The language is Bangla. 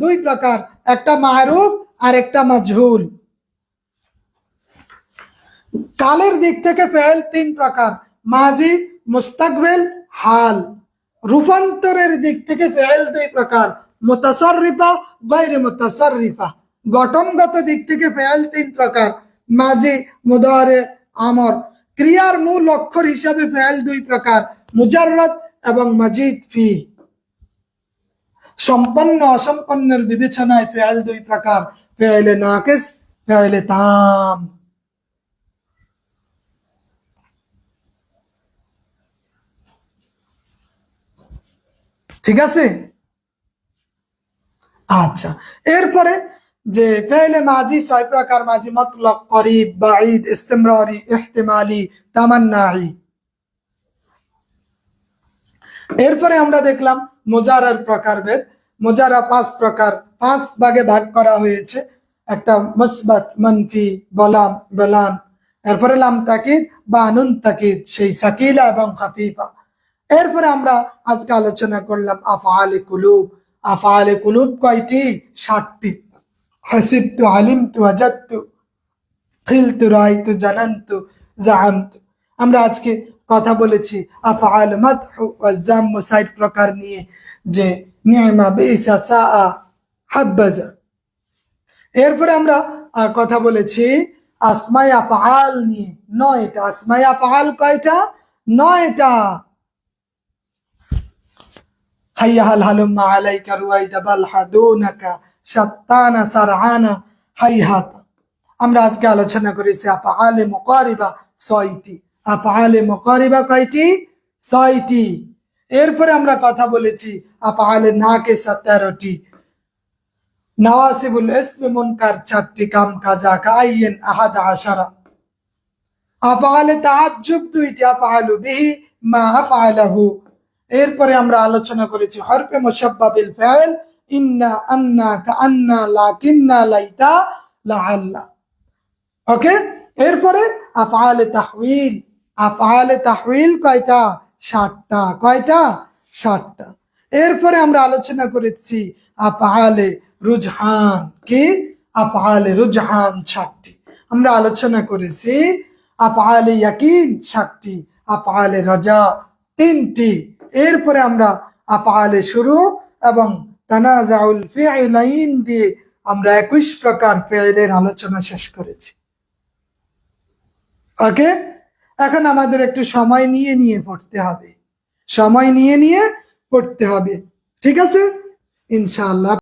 দুই প্রকার, একটা মারুফ আর একটা মাজহুল। কালের দিক থেকে ফেল তিন প্রকার, মাজি, মুস্তাকবেল, হাল। রূপান্তরের দিক থেকে ফেল দুই প্রকার, মুতাসাররিফা, গায়রে মুতাসাররিফা। গঠনগত দিক থেকে ফেল তিন প্রকার, মাজি, মুদারে, আমর। ক্রিয়ার মূল অক্ষর হিসাবে ফেল দুই প্রকার, মুজাররদ এবং মাজিদ ফি। সম্পন্ন অসম্পন্নের বিবেচনায় ফেল দুই প্রকার ফেলে নাকিস ফেলে তাম। ঠিক আছে? আচ্ছা এরপরে যে ফেলে মাজি ছয় প্রকার, মাজি মতলব, করিব, বাঈদ, ইস্তেমরারি, ইহতিমালি, তামান্নাই। এরপরে আমরা দেখলাম মোজারার প্রকারভেদ। মোজারা পাঁচ প্রকার, পাঁচ ভাগে ভাগ করা হয়েছে। একটা মুসবাত, মানফি, বলাম, বেলান। এরপরে লাম তাকিদ, বা নুন তাকিদ, সেই সাকিলা এবং খাফিফা। এরপরে আমরা আজকে আলোচনা করলাম আফআলে কুলুব। আফআলে কুলুব কয়টি? ষাটটি হাসিব তু আলিম তু হাসিবতু, আলিমতু, ওয়াজাদতু, খিলতু রাইতু জানান্তু জাহামতু আমরা আজকে কথা বলেছি, আফআল মাদহু প্রকার নিয়ে যে নিয়মা এরপরে আমরা কথা বলেছি আসমাই আফআল নিয়ে, নয়টা। আসমাই আফআল কয়টা? নয়টা। হাইয়া হাল হালুম্মা আলাইকা রুয়াইদা বাল হাদুনাকা হাইহাতা আমরা আজকে আলোচনা করেছি আফআলে মুকারিবা ছয়টি। আফআলে মুকারিবা কয়টি? ছয়টি। এরপরে আমরা কথা বলেছি আফআলে নাকিসা তেরোটি নওয়াসিবুল ইসমি মুনকার চারটি কাম কাজা কাইয়েন আহাদ আশারা। আফআলে তাআজ্জুব দুইটি, আফআলু বিহি মা আফআলাহু। এরপরে আমরা আলোচনা করেছি হরফে মুশাব্বাবিল ফাইল ইন্না আন্না কাআন্না লাকিন্না লাইতা লাআল্লা। ওকে? এরপরে আফআলে তাহউইল আফআলে তাহউইল কয়টা? ষাটটা কয়টা? ষাটটা এরপরে আমরা আলোচনা করেছি আফআলে রুজহান। কি? আফআলে রুজহান ষাটটি আমরা আলোচনা করেছি আফআলে ইয়াকিন ষাটটি আফআলে রাজা তিনটি। এরপরে আমরা আফআলে শুরু এবং তানাজাউল ফিআলাইন দিয়ে আমরা একুশ প্রকার ফেলের আলোচনা শেষ করেছি। ওকে? এখন আমাদের একটু সময় নিয়ে নিয়ে পড়তে হবে। সময় নিয়ে নিয়ে পড়তে হবে। ঠিক আছে? ইনশাআল্লাহ।